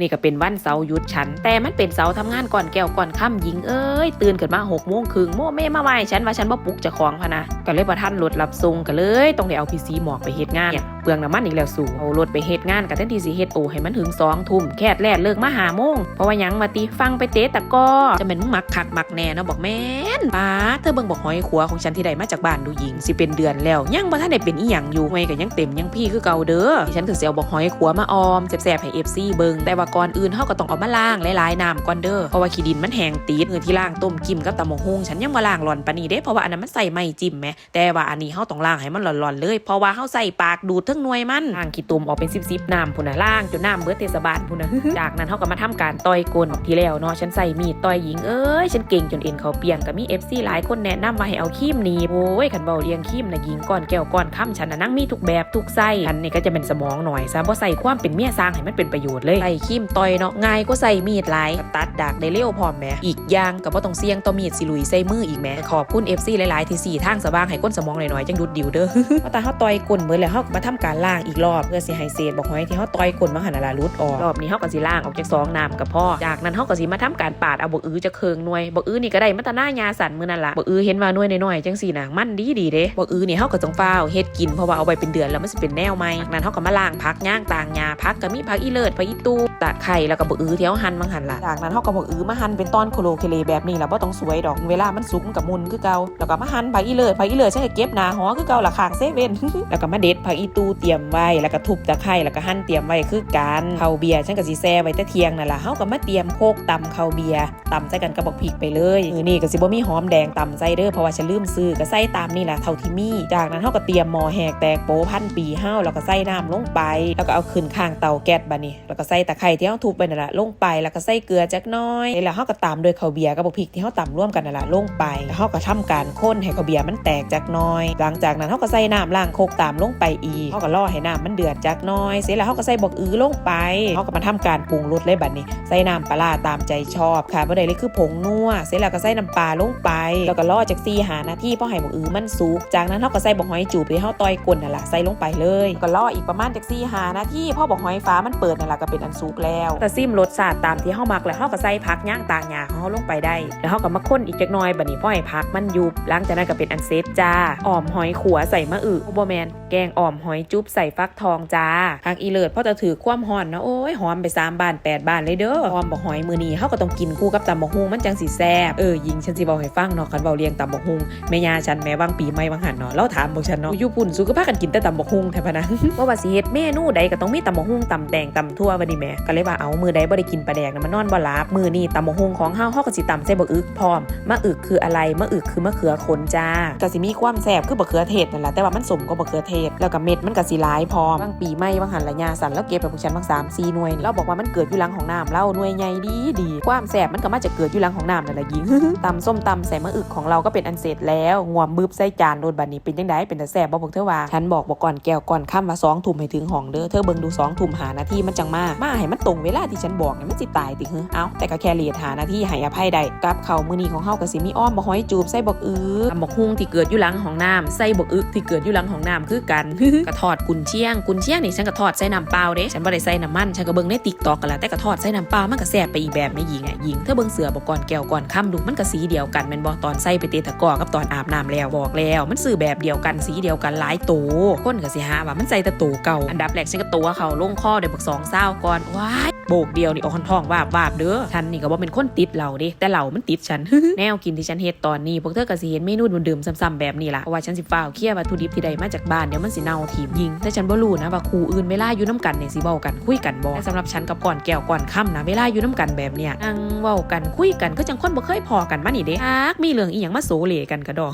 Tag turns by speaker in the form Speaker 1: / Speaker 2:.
Speaker 1: นี่ก็เป็นวันเสาร์หยุดฉัน แต่มันเป็นเสาร์ทำงานก่อนแก้วก่อนค่ำหญิงเอ้ย ตื่นขึ้นมาหกโมงครึ่งโมเม่มาไหว้ฉันว่าฉันบ่ปลุกจะของพะนะก็เลยประทันรถรับส่งก็เลยต้องได้เอาพีซีหมอกไปเฮ็ดงานเนี่ยเปลืองน้ำมันอีกแล้วสู่เอารถไปเฮ็ดงานกับแทนที่สิเฮ็ดโอให้มันถึงสองทุ่มแค่แรกเลิกมาหาโมงเพราะว่ายังมาตีฟังไปเตะตะก้อจะเป็นมึงมักคักมักแน่เนาะบอกแม่นป้าเธอเบิ่งบอกหอยขัวของฉันที่ได้มาจากบ้านดูหญิงสิเป็นเดือนแล้ว ยังบ่ทันได้เป็นอีหยังอยู่หวยก็ยังเต็มยังพี่คือเก่าเด้อฉันถึงสิเอาบอกหอยขัวมาออมแซ่บๆให้ FC เบิ่งแต่ว่าก่อนอื่นเฮาก็ต้องเอามาล้างหลายๆน้ำก่อนเด้อเพราะว่าขี้ดินมันแห้งติดเงินที่ล้างต้มกิมกับตำมกฮุงฉันยังบ่ล้างหล่อนปานนี้เด้เพราะว่าอันนั้นมันใส่ไม่จิ้มแหมแต่ว่าอันนี้เฮาต้องล้างให้มันหล่อนๆเลย เพราะว่าเฮาใส่ปากดูดทั้งหน่วยมันล้างขี้ตุ่มออกเป็นซิบๆน้ำพุ่นน่ะล้างจนน้ำเบิดเทศบาลพุ่นน่ะจากนั้นเฮาก็มาทำการต่อยก้นที่แล้วเนาะฉันใส่มีดต่อยหญิงเอ้ยฉันเก่งจนเอ็นเขาเปียงก็มี FC หลายคนแนะนำว่าให้เอาครีมหนีบโอ้ยคันเบาเรียงครีมนะหญิงก่อนแก้วก่อนค่ำฉันน่ะนั่งมีทุกแบบทุกไส้อันนี้ก็จะเป็นสมองหน่อยซะบ่ใส่ความเป็นเมียสร้างให้มันเป็นประโยชน์เลยใส่ครีมต่อยเนาะง่ายก็ใส่มีดหลายตัดดากได้เร็วพร้อมแหมอีกอย่างก็บ่ต้องเสี่ยงต่อมีดสิลุยใส่มืออีกแหมขอบคุณ FC หลายๆที่สี่ทางสว่างให้ก้นสมองหน่อยๆจังดุดดิวเด้อเพราต่เฮาต่อยก้นเบิดแล้วเฮาก็มาทำการล้างอีกรอบเพื่อสิให้เศษบอกหอยที่เฮาต่อยก้นมาหันละหลุดออกรอบนี้เฮาก็สิล้างออกจากซองน้ำกับพ่อจากนั้นเฮาก็สิมาทำการปาดเอาบกอื้อจะเคืองหน่วยบกอื้อนี่ก็ได้มาแตหน้ายาสันมื้อนั่นล่ะบกอื้อเห็นว่าหน่วยน้อยๆจังซี่น่ะมันดีดีเด้บกอื้อนี่เฮาก็ต้องฟ้าวเฮ็ดกินเพราะว่าเอาไปเป็นเดือนแล้วมันสิเป็นแนวใหม่จากนั้นเฮาก็มาล้างผักย่างต่างหญ้าผักก็มีผักอีเลิศผักอีตูตะไคร้แล้วก็บกอื้อที่เฮาหั่นบางหั่นล่ะจากนั้นเฮาก็บกอื้อมาหั่นเป็นตอนโคโลเคเลแบบนี้ล่ะบ่ต้องสวยดอกเวลามันสุกมันก็มุนคือเก่าแล้วก็มาหั่นผักอีเลิศผักอีเลิศฉันก็เก็บหน้าหอคือเก่าล่ะข้างเซเว่นแล้วก็มาเด็ดผักอีตูเตรียมไว้แล้วก็ทุบตะไคร้แล้วก็หั่นเตรียมไว้คือกันข้าวเบียร์ฉันก็สิแซ่ไว้แต่เที่ยงนั่นล่ะเฮาก็มาเตรียมโคกตำข้าวเบียร์ตำใส่กันกับบักพริกไปเลยมือนี่ก็สิบ่มีหอมแดงตำใส่เด้อเพราะว่าฉันลืมซื้อก็ใส่ตามนี่ล่ะเท่าที่มีจากนั้นเฮาก็เตรียมหม้อแหกแตกโป๊พันปีเฮาแล้วก็ใส่น้ำลงไป แล้วก็เอาขึ้นข้างเตาแก๊สบัดนี้แล้วก็ใส่ตะไคร้ที่เฮาทุบไปนั่นล่ะลงไปแล้วก็ใส่เกลือจักน้อยแล้วเฮาก็ตามด้วยข้าวเบียร์กับพริกที่เฮาตำร่วมกันนั่นล่ะลงไปเฮาก็ทำการคนให้ข้าวเบียร์มันแตกจักน้อย หลังจากนั้นเฮาก็ใส่น้ำล้างโคกตามลงไปอีกเฮาก็รอให้น้ำมันเดือดจักน้อย เสร็จแล้วเฮาก็ใส่บักอื้อลงไปเฮาก็มาทำการปรุงรสเลยบัดนี้ ใส่น้ำปลาตามใจชอบค่ะบ่ได้เลยคือผงนัวเสร็จแล้วก็ใส่น้ำปลาลงไป แล้วก็รอจาก4หานาทีพอให้บักอื้อมันสุกจากนั้นเฮาก็ใส่บักหอยจูบที่เฮาต่อยก้นนั่นล่ะใส่ลงไปเลย ก็รออีกประมาณจาก4หานาทีพอบักหอยฟ้ามันเปิดนั่นล่ะก็เป็นอันสุกแล้วแต่ซิมรสชาติตามที่เฮามักแล้วเฮาก็ใส่ผักย่างต่างหญ้าของเฮาลงไปได้ แล้วเฮาก็มาคนอีกจักหน่อยบัดนี้พ่อให้ผักมันยุบหลังจากนั้นก็เป็นอันเซตจ้าอ่อมหอยขัวใส่มะอึบ่แมนแกงอ่อมหอยจุ๊บใส่ฟักทองจ้าผักอีเลิศพ่อจะถือความหอนนะโอ้ยหอมไปสามบานแปดบานเลยเด้อหอมบอกหอยมือนี้เฮาก็ต้องกินคู่กับตำบักฮุงมันจังสิแซ่บเออยิงฉันสิบอกให้ฟังเนาะคันเว้าเรียงตำบักฮุงแม่ยาฉันแม่วางปีใหม่วางหันเนาะเราถามบอกฉันเนาะอยู่ปุ่นสุขภาพกันกินแต่ตำบักฮุงแท้พะนะว่าว่าสิเฮ็ดเมนูใดก็ต้องมีตำบักฮุงตำแตงตำทั่วบัดนี้แม่ก็เลยว่าเอามือใดบ่ได้กินปลาแดกนะมันนอนบ่หลับมือนี้ตำบักฮุงของเฮาเฮาก็สิตำใส่บักอึกพร้อมมะอึกคืออะไรมะอึกคือมะเขือขนจ้าก็สิมีความแซ่บคือบักเขือเทศนั่นแหละแต่ว่ามันสมกว่าบักเขือเทศแล้วก็เม็ดมันก็สิหลายพร้อมบางปีใหม่บางหันละยาสันแล้วเก็บไปพวกฉันบาง3 4หน่วยเราบอกว่ามันเกิดอยู่หลังของน้ำเราหน่วยใหญ่ดีดีความแซ่บมันก็มาจากเกิดอยู่หลังของน้ำนั่นแหละยิงตำส้มตำใส่มะอึกของเราก็เป็นอันเสร็จแล้วงวมบึบใส่จานโดนบัดนี้เป็นจังไดเป็นแต่แซ่บบ่บอกเธอว่าฉันบอกบอกก่อนแก้วก่อนค่ำว่าสองทุ่มให้ถึงห้องเด้อเธอเบิ่งดูสองทุ่มหานาทีมันจังมามาให้มันตรงเวลาที่ฉันบอกเนี่ยมันสิตายติเฮ้อเอ้าแต่ก็แค่เลทหานาทีให้อภัยได้กับเขามือนีของเฮาก็สิมีอ้อมบ่ห้อยจูบใส่บักอึกบักฮุงที่เกิดอยู่หลังของน้ำใส่บักอึกที่เกิดอยู่หลังของน้ำคือกันกระทอดกุนเชียงกุนเชียงนี่ฉันก็ทอดใส่น้ำเปล่าเด้ฉันบ่ได้ใส่น้ำมันฉันก็เบิ่งใน TikTok กันละแต่ก็ทอดใส่น้ำเปล่ามันก็แซ่บไปอีกแบบไม่ยิงอะยิงเธอเบิ่งเสือบอกก่อนแก้วก่อนค่ำดูมันก็สีเดียวกันแม่นบ่ตอนใส่ไปเตะตะกอกับตอนอาบน้ำแล้วบอกแล้ว มันซื้อแบบเดียวกันสีเดียวกันหลายโตคนก็สิหาว่ามันใส่ต่โตเก่าอันดับแรกฉันก็ตัวเขาลงข้อได้บักสองเศร้าก่อนว้า โบกเดียวนี่เอาคอนทองวาบวาบเด้อฉันนี่ก็บ่เป็นคนติดเหล่าด้แต่เหล่ามันติดฉันแนวกินที่ฉันเฮ็ดตอนนี้พวกเธอก็สิเห็นเมนูเดิมๆซ้ำๆแบบนี้ล่ะเพราะว่าฉันสิฟ้าวเคลียร์วัตถุดิบที่ใดมาจากบ้านเดี๋ยวมันสิเน่าทีมยิงแต่ฉันบ่รู้นะว่าครูอื่นเวลาอยู่น้ำกันเนี่ยสิเว้ากันคุยกันบ่แต่สำหรับฉันกับก่อนแก้วก่อนค่ำนะเวลาอยู่น้ำกันแบบเนี้ยนั่งเว้ากันคุยกันก็จังคนบ่เคยพอกันมานี่เด้ฮักมีเรื่องอีหยังมาโซเลกันกระดอ